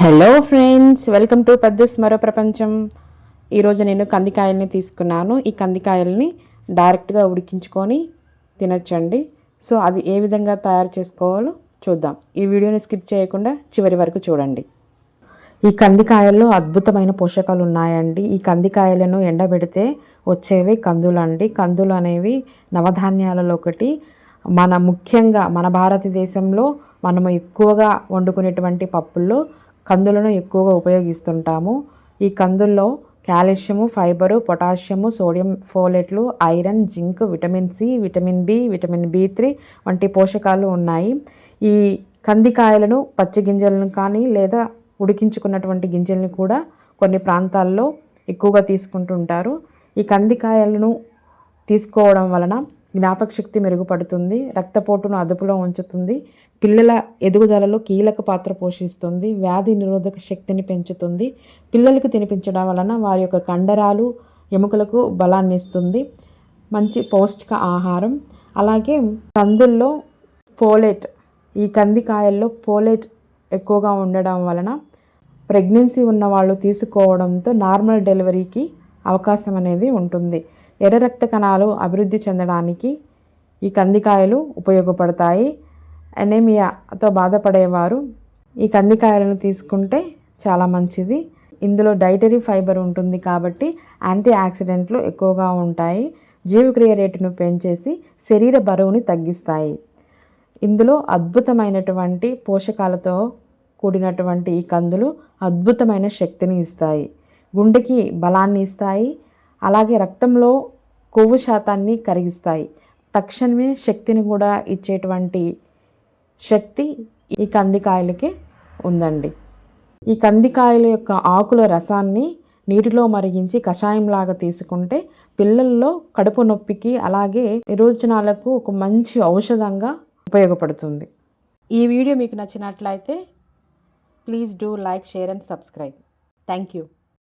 Hello friends welcome to పెద్దస్ మరో ప్రపంచం ఈరోజు నేను కందికాయల్ని తీసుకున్నాను. ఈ కందికాయల్ని డైరెక్ట్గా ఉడికించుకొని తినచ్చండి. సో అది ఏ విధంగా తయారు చేసుకోవాలో చూద్దాం. ఈ వీడియోని స్కిప్ చేయకుండా చివరి వరకు చూడండి. ఈ కందికాయల్లో అద్భుతమైన పోషకాలు ఉన్నాయండి. ఈ కందికాయలను ఎండబెడితే వచ్చేవి కందులు అండి కందులు అనేవి నవధాన్యాలలో ఒకటి. మన ముఖ్యంగా మన భారతదేశంలో మనము ఎక్కువగా వండుకునేటువంటి పప్పుల్లో కందులను ఎక్కువగా ఉపయోగిస్తుంటాము. ఈ కందుల్లో calcium fibre potassium sodium ఫోలెట్లు iron zinc vitamin C vitamin B vitamin B three వంటి పోషకాలు ఉన్నాయి. ఈ కందికాయలను పచ్చి గింజలను కానీ లేదా ఉడికించుకున్నటువంటి గింజల్ని కూడా కొన్ని ప్రాంతాల్లో ఎక్కువగా తీసుకుంటుంటారు. ఈ కందికాయలను తీసుకోవడం వలన జ్ఞాపక శక్తి మెరుగుపడుతుంది రక్తపోటును అదుపులో ఉంచుతుంది పిల్లల ఎదుగుదలలో కీలక పాత్ర పోషిస్తుంది వ్యాధి నిరోధక శక్తిని పెంచుతుంది. పిల్లలకు తినిపించడం వలన వారి యొక్క కండరాలు ఎముకలకు బలాన్ని ఇస్తుంది. మంచి పౌష్టిక ఆహారం. అలాగే కందుల్లో పోలేట్ ఈ కందికాయల్లో పోలేట్ ఎక్కువగా ఉండడం వలన ప్రెగ్నెన్సీ ఉన్న వాళ్ళు తీసుకోవడంతో నార్మల్ డెలివరీకి అవకాశం అనేది ఉంటుంది. ఎర్ర రక్త కణాలు అభివృద్ధి చెందడానికి ఈ కందికాయలు ఉపయోగపడతాయి. ఎనేమియాతో బాధపడేవారు ఈ కందికాయలను తీసుకుంటే చాలా మంచిది. ఇందులో డైటరీ ఫైబర్ ఉంటుంది కాబట్టి యాంటీ ఆక్సిడెంట్లు ఎక్కువగా ఉంటాయి. జీవక్రియ రేటును పెంచేసి శరీర బరువుని తగ్గిస్తాయి. ఇందులో అద్భుతమైనటువంటి పోషకాలతో కూడినటువంటి ఈ కందులు అద్భుతమైన శక్తిని ఇస్తాయి. గుండెకి బలాన్ని ఇస్తాయి. అలాగే రక్తంలో కొవ్వు శాతాన్ని కరిగిస్తాయి. తక్షణమే శక్తిని కూడా ఇచ్చేటువంటి శక్తి ఈ కందికాయలకి ఉందండి. ఈ కందికాయల యొక్క ఆకుల రసాన్ని నీటిలో మరిగించి కషాయంలాగా తీసుకుంటే పిల్లల్లో కడుపు నొప్పికి అలాగే విరోచనాలకు ఒక మంచి ఔషధంగా ఉపయోగపడుతుంది. ఈ వీడియో మీకు నచ్చినట్లయితే please do like share and subscribe. Thank you.